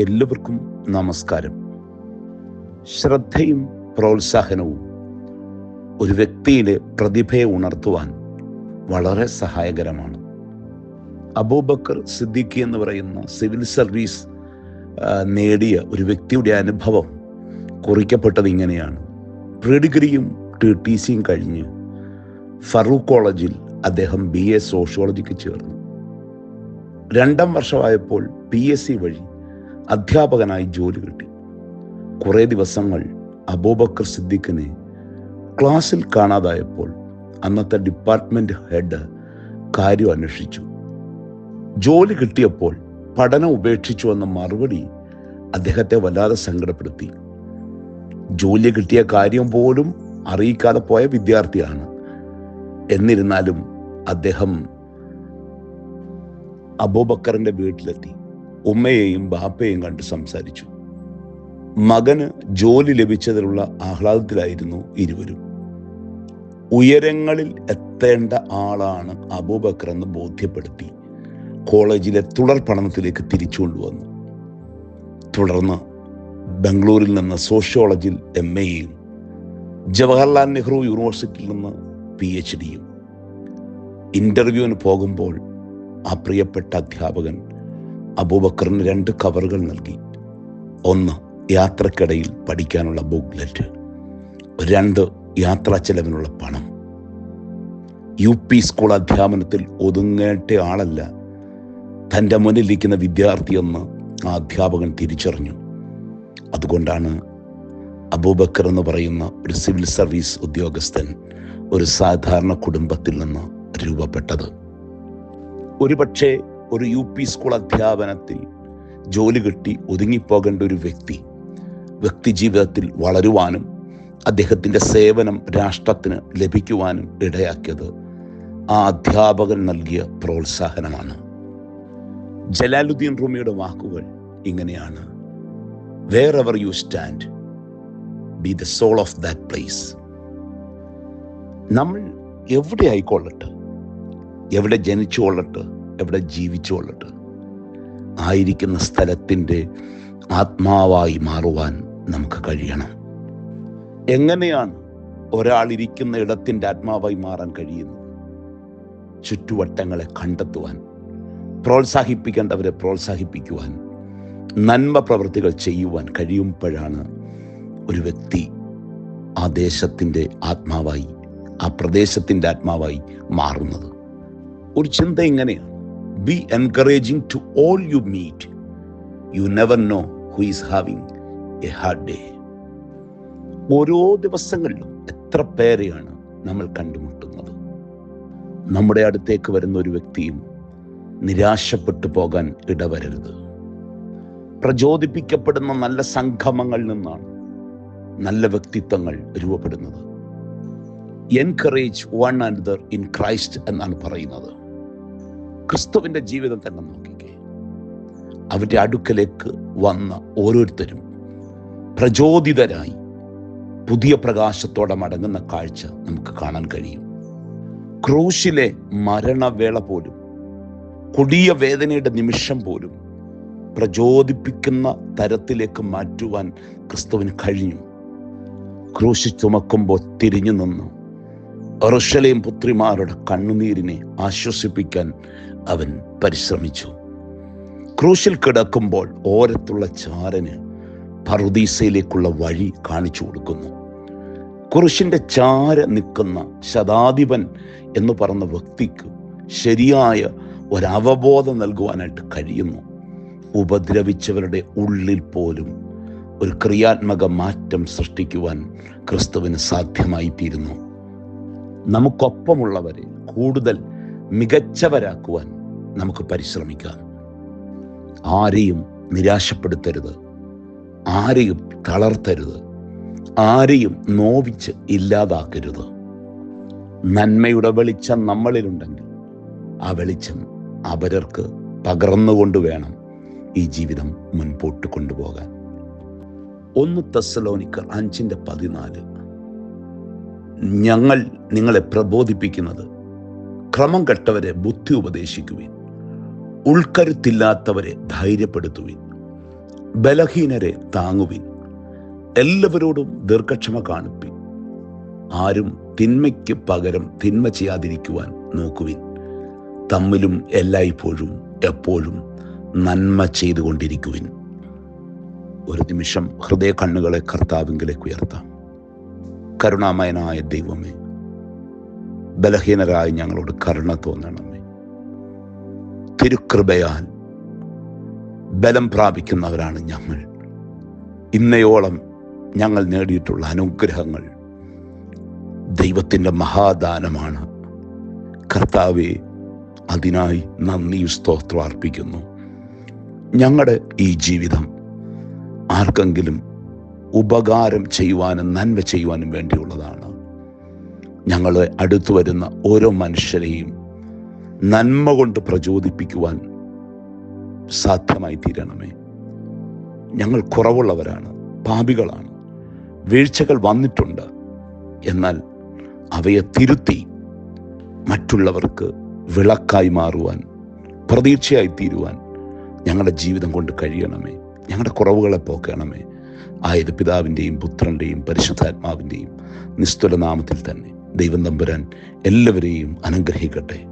എല്ലാവർക്കും നമസ്കാരം. ശ്രദ്ധയും പ്രോത്സാഹനവും ഒരു വ്യക്തിയിലെ പ്രതിഭയെ ഉണർത്തുവാൻ വളരെ സഹായകരമാണ്. അബൂബക്കർ സിദ്ദിഖി എന്ന് പറയുന്ന സിവിൽ സർവീസ് നേടിയ ഒരു വ്യക്തിയുടെ അനുഭവം കുറിക്കപ്പെട്ടത് ഇങ്ങനെയാണ്. പ്രീ ഡിഗ്രിയും ടി ടി സിയും കഴിഞ്ഞ് ഫറൂഖ് കോളേജിൽ അദ്ദേഹം ബി എ സോഷ്യോളജിക്ക് ചേർന്നു. രണ്ടാം വർഷമായപ്പോൾ പി എസ് സി വഴി അധ്യാപകനായി ജോലി കിട്ടി. കുറേ ദിവസങ്ങൾ അബൂബക്കർ സിദ്ദിഖിനെ ക്ലാസ്സിൽ കാണാതായപ്പോൾ അന്നത്തെ ഡിപ്പാർട്ട്മെന്റ് ഹെഡ് കാര്യം അന്വേഷിച്ചു. ജോലി കിട്ടിയപ്പോൾ പഠനം ഉപേക്ഷിച്ചു എന്ന മറുപടി അദ്ദേഹത്തെ വല്ലാതെ സങ്കടപ്പെടുത്തി. ജോലി കിട്ടിയ കാര്യം പോലും അറിയിക്കാതെ പോയ വിദ്യാർത്ഥിയാണ്. എന്നിരുന്നാലും അദ്ദേഹം അബൂബക്കറിന്റെ വീട്ടിലെത്തി. ഉമ്മയെയും ബാപ്പയെയും കണ്ട് സംസാരിച്ചു. മകന് ജോലി ലഭിച്ചതിലുള്ള ആഹ്ലാദത്തിലായിരുന്നു ഇരുവരും. ഉയരങ്ങളിൽ എത്തേണ്ട ആളാണ് അബൂബക്കർ എന്ന് ബോധ്യപ്പെടുത്തി കോളേജിലെ തുടർ പഠനത്തിലേക്ക് തിരിച്ചു കൊണ്ടുവന്നു. തുടർന്ന് ബംഗളൂരിൽ നിന്ന് സോഷ്യോളജിയിൽ എം എയും ജവഹർലാൽ നെഹ്റു യൂണിവേഴ്സിറ്റിയിൽ നിന്ന് പി എച്ച് ഡിയും ഇന്റർവ്യൂവിന് പോകുമ്പോൾ ആ പ്രിയപ്പെട്ട അധ്യാപകൻ അബൂബക്കറിന് രണ്ട് കവറുകൾ നൽകി. ഒന്ന് യാത്രക്കിടയിൽ പഠിക്കാനുള്ള ബുക്ക്ലെറ്റ്. രണ്ട് യാത്രാ ചെലവിനുള്ള പണം. യു പി സ്കൂൾ അധ്യാപനത്തിൽ ഒതുങ്ങേട്ട ആളല്ല. തന്റെ മുന്നിലിരിക്കുന്ന വിദ്യാർത്ഥിയെന്ന് ആ അധ്യാപകൻ തിരിച്ചറിഞ്ഞു. അതുകൊണ്ടാണ് അബൂബക്കർ എന്ന് പറയുന്ന ഒരു സിവിൽ സർവീസ് ഉദ്യോഗസ്ഥൻ ഒരു സാധാരണ കുടുംബത്തിൽ നിന്ന് രൂപപ്പെട്ടത്. ഒരുപക്ഷെ ഒരു യു പി സ്കൂൾ അധ്യാപനത്തിൽ ജോലി കിട്ടി ഒതുങ്ങിപ്പോകേണ്ട ഒരു വ്യക്തി വ്യക്തി ജീവിതത്തിൽ വളരുവാനും അദ്ദേഹത്തിന്റെ സേവനം രാഷ്ട്രത്തിന് ലഭിക്കുവാനും ഇടയാക്കിയത് ആ അധ്യാപകൻ നൽകിയ പ്രോത്സാഹനമാണ്. ജലാലുദ്ദീൻ റൂമിയുടെ വാക്കുകൾ ഇങ്ങനെയാണ്. Wherever you stand be the soul of that place നമ്മൾ എവിടെ ആയിക്കൊള്ളട്ടെ? എവിടെ ജനിച്ചു കൊള്ളട്ടെ എവിടെ ജീവിച്ചു കൊള്ളട്ടെ? ആയിരിക്കുന്ന സ്ഥലത്തിന്റെ ആത്മാവായി മാറുവാൻ നമുക്ക് കഴിയണം. എങ്ങനെയാണ് ഒരാളിരിക്കുന്ന ഇടത്തിന്റെ ആത്മാവായി മാറാൻ കഴിയുന്നത്? ചുറ്റുവട്ടങ്ങളെ കണ്ടെത്തുവാൻ പ്രോത്സാഹിപ്പിക്കേണ്ടവരെ പ്രോത്സാഹിപ്പിക്കുവാൻ നന്മ പ്രവൃത്തികൾ ചെയ്യുവാൻ കഴിയുമ്പോഴാണ് ഒരു വ്യക്തി ആ ദേശത്തിന്റെ ആത്മാവായി ആ പ്രദേശത്തിന്റെ ആത്മാവായി മാറുന്നത്. ഒരു ചിന്ത ഇങ്ങനെയാണ്. Be encouraging to all you meet you never know who is having a hard day ഓരോ ദിവസങ്ങളിലും എത്ര പേരെയാണ് നമ്മൾ കണ്ടുമുട്ടുന്നത്? നമ്മുടെ അടുത്തേക്ക് വരുന്ന ഒരു വ്യക്തിയും നിരാശപ്പെട്ടു പോകാൻ ഇടവരരുത്. പ്രചോദിപ്പിക്കപ്പെടുന്ന നല്ല സംഗമങ്ങളിൽ നിന്നാണ് നല്ല വ്യക്തിത്വങ്ങൾ രൂപപ്പെടുന്നത്. Encourage one another in Christ എന്നാണ് പറയുന്നത്. ക്രിസ്തുവിന്റെ ജീവിതം തന്നെ നോക്കിക്കേ. അവന്റെ അടുക്കലേക്ക് വന്ന ഓരോരുത്തരും പ്രചോദിതരായി പുതിയ പ്രകാശത്തോടെ മടങ്ങുന്ന കാഴ്ച നമുക്ക് കാണാൻ കഴിയും. ക്രൂശിലെ മരണവേള പോലും കൊടിയ വേദനയുടെ നിമിഷം പോലും പ്രചോദിപ്പിക്കുന്ന തരത്തിലേക്ക് മാറ്റുവാൻ ക്രിസ്തുവിന് കഴിഞ്ഞു. ക്രൂശി ചുമക്കുമ്പോൾ തിരിഞ്ഞു നിന്നു. എറുഷലേം പുത്രിമാരുടെ കണ്ണുനീരിനെ ആശ്വസിപ്പിക്കാൻ അവൻ പരിശ്രമിച്ചു. ക്രൂശിൽ കിടക്കുമ്പോൾ ഓരത്തുള്ള ചാരന് പറുദീസയിലേക്കുള്ള വഴി കാണിച്ചു കൊടുക്കുന്നു. കുരിശിന്റെ ചാര നിൽക്കുന്ന ശതാധിപൻ എന്ന് പറഞ്ഞ വ്യക്തിക്ക് ശരിയായ ഒരവബോധം നൽകുവാനായിട്ട് കഴിയുന്നു. ഉപദ്രവിച്ചവരുടെ ഉള്ളിൽ പോലും ഒരു ക്രിയാത്മക മാറ്റം സൃഷ്ടിക്കുവാൻ ക്രിസ്തുവിന് സാധ്യമായി തീരുന്നു നമുക്കൊപ്പമുള്ളവരെ കൂടുതൽ മികച്ചവരാക്കുവാൻ നമുക്ക് പരിശ്രമിക്കാം. ആരെയും നിരാശപ്പെടുത്തരുത്. ആരെയും തളർത്തരുത്. ആരെയും നോവിച്ച് ഇല്ലാതാക്കരുത്. നന്മയുടെ വെളിച്ചം നമ്മളിലുണ്ടെങ്കിൽ ആ വെളിച്ചം അവരർക്ക് പകർന്നുകൊണ്ട് വേണം ഈ ജീവിതം മുൻപോട്ട് കൊണ്ടുപോകാൻ. ഒന്ന് തെസ്സലോനിക്കർ അഞ്ചിന്റെ പതിനാല്. ഞങ്ങൾ നിങ്ങളെ പ്രബോധിപ്പിക്കുന്നത് ക്രമം കെട്ടവരെ ബുദ്ധി ഉപദേശിക്കുവിൻ. ഉൾക്കരുത്തില്ലാത്തവരെ ധൈര്യപ്പെടുത്തുവിൻ. ബലഹീനരെ താങ്ങുവിൻ. എല്ലാവരോടും ദീർഘക്ഷമ കാണിപ്പിൻ. ആരും തിന്മയ്ക്ക് പകരം തിന്മ ചെയ്യാതിരിക്കുവാൻ നോക്കുവിൻ. തമ്മിലും എല്ലായ്പ്പോഴും എപ്പോഴും നന്മ ചെയ്തുകൊണ്ടിരിക്കുവിൻ. ഒരു നിമിഷം ഹൃദയ കണ്ണുകളെ കർത്താവിങ്കിലേക്ക് ഉയർത്താം. കരുണാമയനായ ദൈവമേ ബലഹീനരായി ഞങ്ങളോട് കരുണ തോന്നണമേ തിരുക്കൃപയാൽ ബലം പ്രാപിക്കുന്നവരാണ് ഞങ്ങൾ. ഇന്നയോളം ഞങ്ങൾ നേടിയിട്ടുള്ള അനുഗ്രഹങ്ങൾ ദൈവത്തിന്റെ മഹാദാനമാണ്. കർത്താവെ അതിനായി നന്ദി സ്തോത്രം അർപ്പിക്കുന്നു. ഞങ്ങളുടെ ഈ ജീവിതം ആർക്കെങ്കിലും ഉപകാരം ചെയ്യുവാനും നന്മ ചെയ്യുവാനും വേണ്ടിയുള്ളതാണ്. ഞങ്ങൾ അടുത്തു വരുന്ന ഓരോ മനുഷ്യരെയും നന്മ കൊണ്ട് പ്രചോദിപ്പിക്കുവാൻ സാധ്യമായി തീരണമേ ഞങ്ങൾ കുറവുള്ളവരാണ് പാപികളാണ് വീഴ്ചകൾ വന്നിട്ടുണ്ട്. എന്നാൽ അവയെ തിരുത്തി മറ്റുള്ളവർക്ക് വിളക്കായി മാറുവാൻ പ്രതീക്ഷയായി തീരുവാൻ ഞങ്ങളുടെ ജീവിതം കൊണ്ട് കഴിയണമേ. ഞങ്ങളുടെ കുറവുകളെ പോക്കണമേ. ആയത് പിതാവിന്റെയും പുത്രന്റെയും പരിശുദ്ധാത്മാവിന്റെയും നിസ്തുല നാമത്തിൽ തന്നെ. ദൈവം തമ്പുരാൻ എല്ലാവരെയും അനുഗ്രഹിക്കട്ടെ.